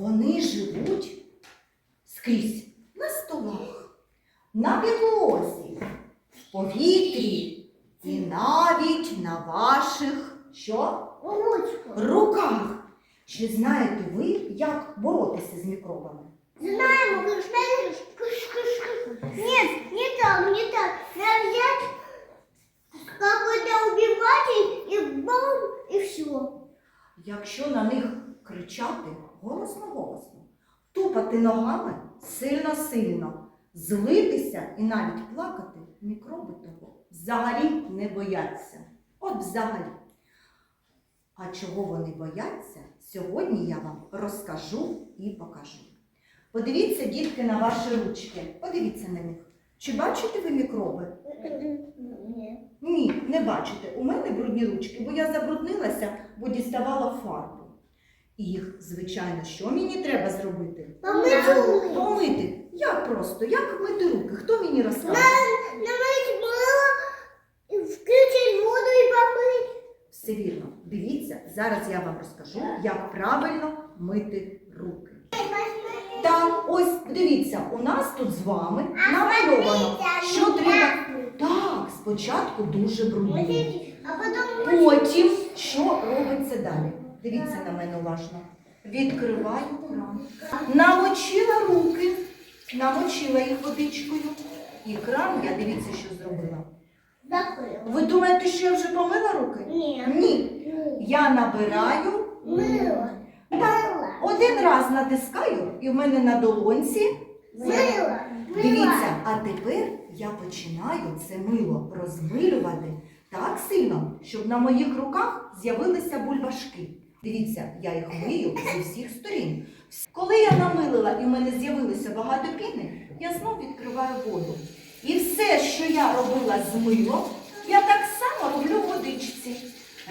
Вони живуть скрізь на столах, на підлозі, в повітрі і навіть на ваших що? руках. Чи знаєте ви, як боротися з мікробами? Знаємо, ви ж Ні, не так, не так. Нам взять какой-то і бомб, і все. Якщо на них кричати голосно-голосно, тупати ногами сильно-сильно, злитися і навіть плакати, мікроби того взагалі не бояться. От взагалі. А чого вони бояться, сьогодні я вам розкажу і покажу. Подивіться, дітки, на ваші ручки. Подивіться на них. Чи бачите ви мікроби? Нет. Ні, не бачите. У мене брудні ручки, бо я забруднилася, бо діставала фарбу. І їх, звичайно, що мені треба зробити? Помыть руки. Помити. Як просто? Як мити руки? Хто мені розкаже? Намыть мыло, и включить воду и помыть. Все вірно. Дивіться, зараз я вам розкажу, як правильно мити руки. Так, ось дивіться, у нас тут з вами намальовано, що треба. Так, спочатку дуже брудно. А потом Потім що робиться далі? Дивіться на мене уважно. Відкриваю кран. Намочила руки, намочила їх водичкою. І кран, я дивіться, що зробила. закрыла. Ви думаєте, що я вже помила руки? Нет. Ні. Я набираю. Мыло. Так, один раз натискаю, і в мене на долонці. Мыло. Дивіться, а тепер я починаю це мило розмилювати так сильно, щоб на моїх руках з'явилися бульбашки. Дивіться, я їх мию зі всіх сторін. Коли я намилила і в мене з'явилося багато піни, я знов відкриваю воду. І все, що я робила з милом, я так само роблю в водичці.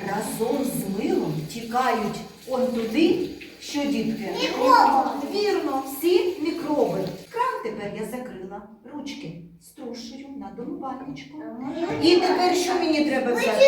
Разом з милом тікають он туди, що дітки? Мікроби. Вірно, всі мікроби. Кран тепер я закрила. Ручки струшую на домувальничку. І тепер що мені треба взяти?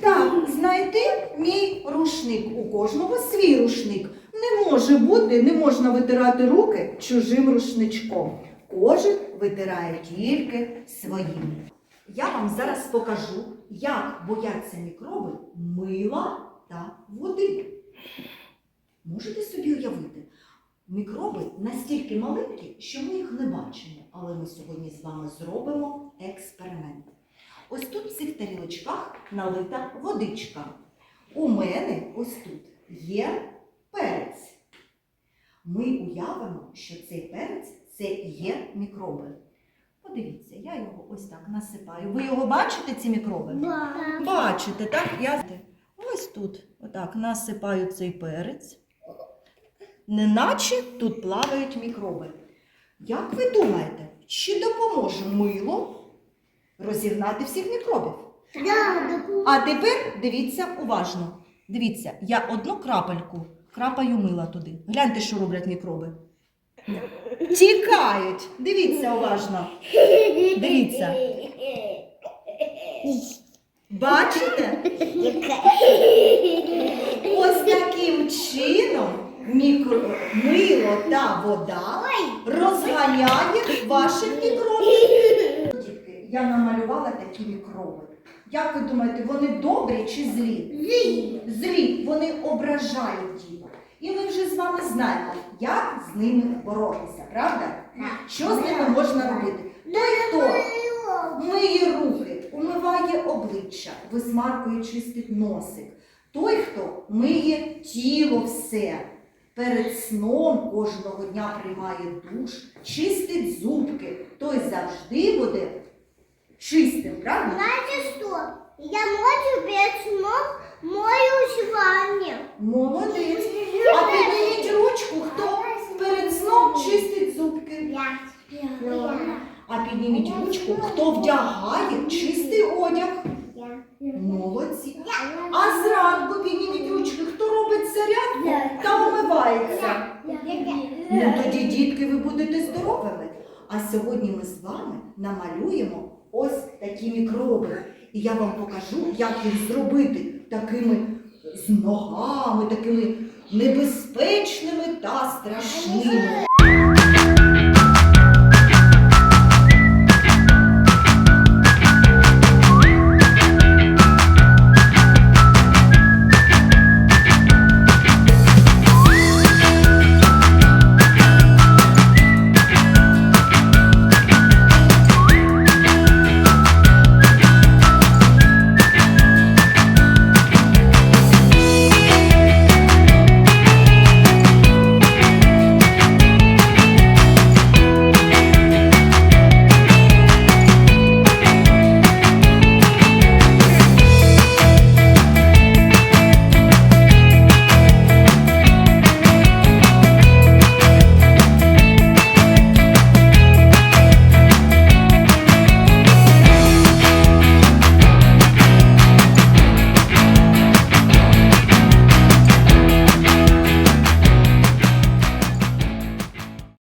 Так, знайти мій рушник. У кожного свій рушник. Не може бути, не можна витирати руки чужим рушничком. Кожен витирає тільки своїм. Я вам зараз покажу, як бояться мікроби мила та води. Можете собі уявити? Мікроби настільки маленькі, що ми їх не бачимо. Але ми сьогодні з вами зробимо експеримент. Ось тут в цих тарілочках налита водичка. У мене ось тут є перець. Ми уявимо, що цей перець це є мікроби. Подивіться, я його ось так насипаю. Ви його бачите, ці мікроби? Бачите, так? Я ось тут отак насипаю цей перець. Неначе тут плавають мікроби. Як ви думаєте, чи допоможе мило розігнати всіх мікробів? А тепер дивіться уважно. Дивіться, я одну крапельку крапаю мила туди. Гляньте, що роблять мікроби. Тікають. Дивіться уважно. Дивіться. Бачите? Ось таким чином мікро... мило та вода розганяє ваших мікробів. Я намалювала такі мікроби. Як ви думаєте, вони добрі чи злі? Злі, вони ображають діток. І ми вже з вами знаємо, як з ними боротися, правда? Що з ними можна робити? Той, хто миє руки, умиває обличчя, висмаркує, чистить носик. Той, хто миє тіло все. Перед сном кожного дня приймає душ, чистить зубки, той завжди буде чистим, правда? Знаете что? Я ночью перед сном моюсь в ванне. Молодець. А підніміть ручку, хто перед сном чистить зубки. А підніміть ручку, хто вдягає чистий одяг. Молодці. А зранку підніміть ручки, хто робить зарядку та умивається. Ну тоді, дітки, ви будете здоровими. А сьогодні ми з вами намалюємо ось такі мікроби. І я вам покажу, як їх зробити такими з ногами, такими небезпечними та страшними.